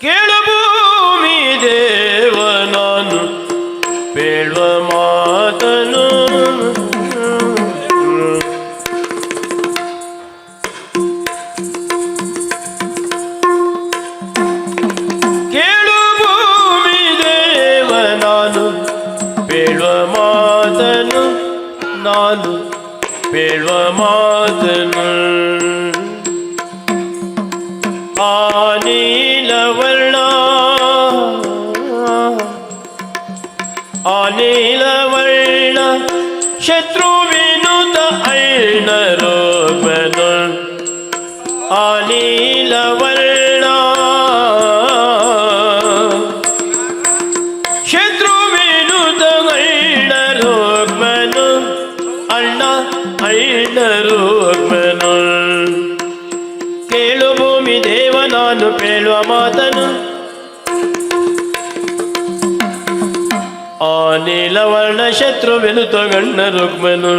ಕೇಳು ಭೂಮಿ ದೇವ ನಾನು ಬೇಳುವ ಮಾತನು ಕೇಳು ಭೂಮಿ ದೇವ ನಾನು ಬೇಳುವ ಮಾತನು ನಾನು ಬೇಳುವ ಮಾತನು ಆ ಕೇಳು ಭೂಮಿ ದೇವ ನಾನು ಪೇಳುವ ಮಾತನು. ಆ ನೀಲವರ್ಣ ಶತ್ರುವೆನು ತಗಣ್ಣ ರುಗ್ಮನು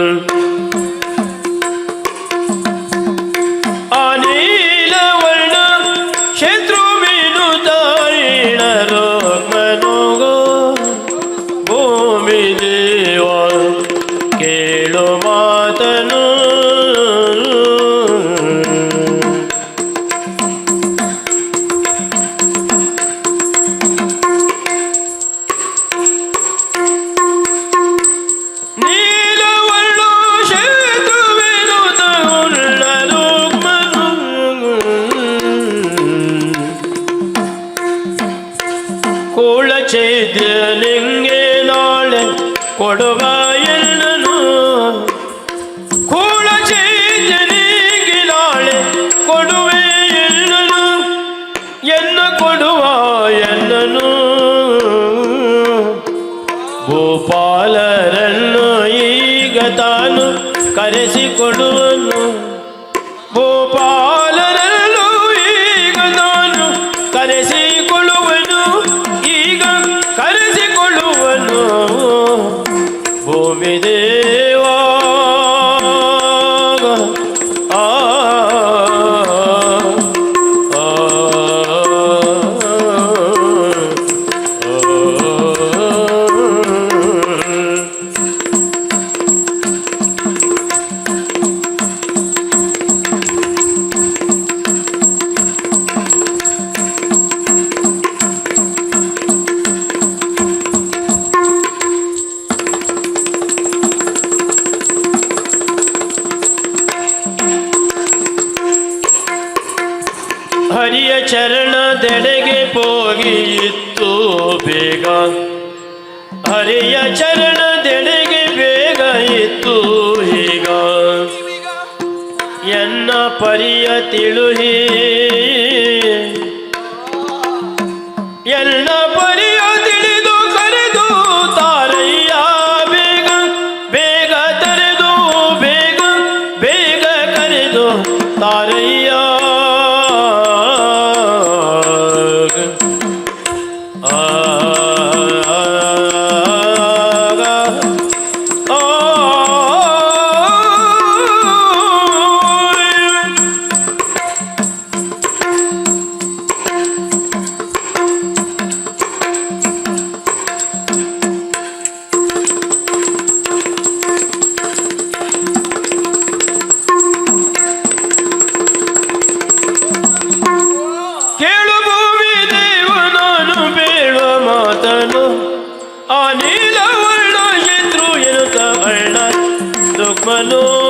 ಕೊಡುವ ಎನ್ನನು ಕೂಳ ಚೈತನಿಗಿಲಾಳೆ ಕೊಡುವೆ ಎನ್ನನು ಎನ್ನ ಕೊಡುವ ಎನ್ನನು ಗೋಪಾಲರನ್ನು ಈಗ ತಾನು ಕರೆಸಿಕೊಡುವನು ಭೂಮಿ ದೇವ ಚರಣದೆಡೆಗೆ ಹೋಗಿತ್ತು ಬೇಗ. ಹರಿಯ ಚರಣದೆಡೆಗೆ ಬೇಗ ಇತ್ತು ಈಗ. ಎನ್ನ ಪರಿಯ ತಿಳುಹಿ. ಎಲ್ಲ मनो